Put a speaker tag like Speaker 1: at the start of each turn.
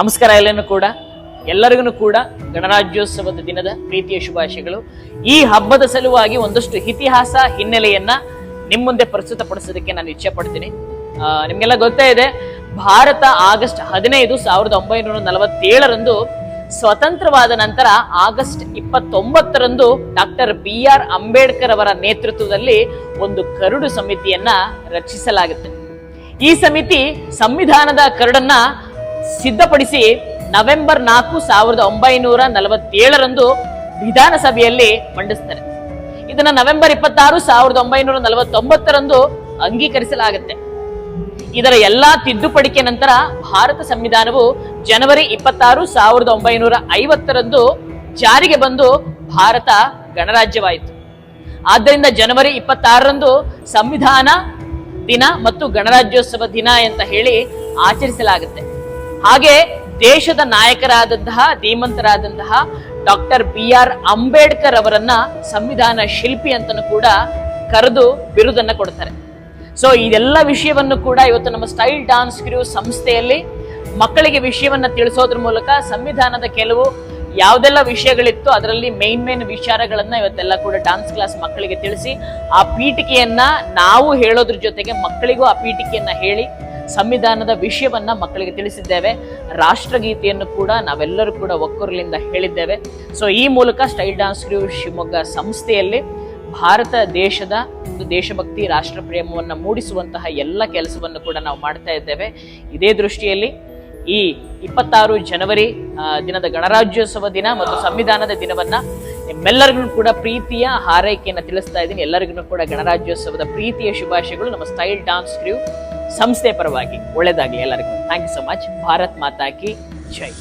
Speaker 1: ನಮಸ್ಕಾರ ಎಲ್ಲನೂ ಕೂಡ, ಎಲ್ಲರಿಗೂ ಕೂಡ ಗಣರಾಜ್ಯೋತ್ಸವದ ದಿನದ ಪ್ರೀತಿಯ ಶುಭಾಶಯಗಳು. ಈ ಹಬ್ಬದ ಸಲುವಾಗಿ ಒಂದಷ್ಟು ಇತಿಹಾಸ ಹಿನ್ನೆಲೆಯನ್ನ ನಿಮ್ಮ ಮುಂದೆ ಪ್ರಸ್ತುತಪಡಿಸೋದಕ್ಕೆ ನಾನು ಇಚ್ಛೆ ಪಡ್ತೀನಿ. ನಿಮಗೆಲ್ಲ ಗೊತ್ತೇ ಇದೆ, ಭಾರತ ಆಗಸ್ಟ್ ಹದಿನೈದು ಸಾವಿರದ ಒಂಬೈನೂರ ನಲವತ್ತೇಳರಂದು ಸ್ವತಂತ್ರವಾದ ನಂತರ ಆಗಸ್ಟ್ ಇಪ್ಪತ್ತೊಂಬತ್ತರಂದು ಡಾಕ್ಟರ್ ಬಿ ಆರ್ ಅಂಬೇಡ್ಕರ್ ಅವರ ನೇತೃತ್ವದಲ್ಲಿ ಒಂದು ಕರಡು ಸಮಿತಿಯನ್ನ ರಚಿಸಲಾಗುತ್ತೆ. ಈ ಸಮಿತಿ ಸಂವಿಧಾನದ ಕರಡನ್ನ ಸಿದ್ಧಪಡಿಸಿ ನವೆಂಬರ್ ನಾಲ್ಕು ಸಾವಿರದ ಒಂಬೈನೂರ ನಲವತ್ತೇಳರಂದು ವಿಧಾನಸಭೆಯಲ್ಲಿ ಮಂಡಿಸ್ತಾರೆ. ಇದನ್ನ ನವೆಂಬರ್ ಇಪ್ಪತ್ತಾರು ಸಾವಿರದ ಒಂಬೈನೂರ ನಲವತ್ತೊಂಬತ್ತರಂದು ಅಂಗೀಕರಿಸಲಾಗುತ್ತೆ. ಇದರ ಎಲ್ಲಾ ತಿದ್ದುಪಡಿಕೆ ನಂತರ ಭಾರತ ಸಂವಿಧಾನವು ಜನವರಿ ಇಪ್ಪತ್ತಾರು ಸಾವಿರದ ಒಂಬೈನೂರ ಐವತ್ತರಂದು ಜಾರಿಗೆ ಬಂದು ಭಾರತ ಗಣರಾಜ್ಯವಾಯಿತು. ಆದ್ದರಿಂದ ಜನವರಿ ಇಪ್ಪತ್ತಾರರಂದು ಸಂವಿಧಾನ ದಿನ ಮತ್ತು ಗಣರಾಜ್ಯೋತ್ಸವ ದಿನ ಅಂತ ಹೇಳಿ ಆಚರಿಸಲಾಗುತ್ತೆ. ಹಾಗೆ ದೇಶದ ನಾಯಕರಾದಂತಹ, ಧೀಮಂತರಾದಂತಹ ಡಾಕ್ಟರ್ ಬಿ ಆರ್ ಅಂಬೇಡ್ಕರ್ ಅವರನ್ನ ಸಂವಿಧಾನ ಶಿಲ್ಪಿ ಅಂತನೂ ಕೂಡ ಕರೆದು ಬಿರುದನ್ನ ಕೊಡ್ತಾರೆ. ಸೊ ಇದೆಲ್ಲ ವಿಷಯವನ್ನು ಕೂಡ ಇವತ್ತು ನಮ್ಮ ಸ್ಟೈಲ್ ಡಾನ್ಸ್ ಕ್ರೂ ಸಂಸ್ಥೆಯಲ್ಲಿ ಮಕ್ಕಳಿಗೆ ವಿಷಯವನ್ನ ತಿಳಿಸೋದ್ರ ಮೂಲಕ ಸಂವಿಧಾನದ ಕೆಲವು ಯಾವುದೆಲ್ಲ ವಿಷಯಗಳಿತ್ತು ಅದರಲ್ಲಿ ಮೇನ್ ಮೇನ್ ವಿಚಾರಗಳನ್ನ ಇವತ್ತೆಲ್ಲ ಕೂಡ ಡಾನ್ಸ್ ಕ್ಲಾಸ್ ಮಕ್ಕಳಿಗೆ ತಿಳಿಸಿ, ಆ ಪೀಠಿಕೆಯನ್ನ ನಾವು ಹೇಳೋದ್ರ ಜೊತೆಗೆ ಮಕ್ಕಳಿಗೂ ಆ ಪೀಠಿಕೆಯನ್ನ ಹೇಳಿ ಸಂವಿಧಾನದ ವಿಷಯವನ್ನ ಮಕ್ಕಳಿಗೆ ತಿಳಿಸಿದ್ದೇವೆ. ರಾಷ್ಟ್ರಗೀತೆಯನ್ನು ಕೂಡ ನಾವೆಲ್ಲರೂ ಕೂಡ ಒಕ್ಕೊರಲಿಂದ ಹೇಳಿದ್ದೇವೆ. ಸೊ ಈ ಮೂಲಕ ಸ್ಟೈಲ್ ಡಾನ್ಸ್ ಕ್ರೂ ಶಿವಮೊಗ್ಗ ಸಂಸ್ಥೆಯಲ್ಲಿ ಭಾರತ ದೇಶದ ಒಂದು ದೇಶಭಕ್ತಿ ರಾಷ್ಟ್ರ ಪ್ರೇಮವನ್ನು ಮೂಡಿಸುವಂತಹ ಎಲ್ಲ ಕೆಲಸವನ್ನು ಕೂಡ ನಾವು ಮಾಡ್ತಾ ಇದ್ದೇವೆ. ಇದೇ ದೃಷ್ಟಿಯಲ್ಲಿ ಈ ಇಪ್ಪತ್ತಾರು ಜನವರಿ ದಿನದ ಗಣರಾಜ್ಯೋತ್ಸವ ದಿನ ಮತ್ತು ಸಂವಿಧಾನದ ದಿನವನ್ನ ನಿಮ್ಮೆಲ್ಲರಿಗೂ ಕೂಡ ಪ್ರೀತಿಯ ಹಾರೈಕೆಯನ್ನು ತಿಳಿಸ್ತಾ ಇದ್ದೀನಿ. ಎಲ್ಲರಿಗೂ ಕೂಡ ಗಣರಾಜ್ಯೋತ್ಸವದ ಪ್ರೀತಿಯ ಶುಭಾಶಯಗಳು. ನಮ್ಮ ಸ್ಟೈಲ್ ಡಾನ್ಸ್ ಕ್ರೂ ಸಂಸ್ಥೆ ಪರವಾಗಿ ಒಳ್ಳೆದಾಗಲಿ ಎಲ್ಲರಿಗೂ. Thank you so much Bharat ಮಾತಾಕಿ Jai.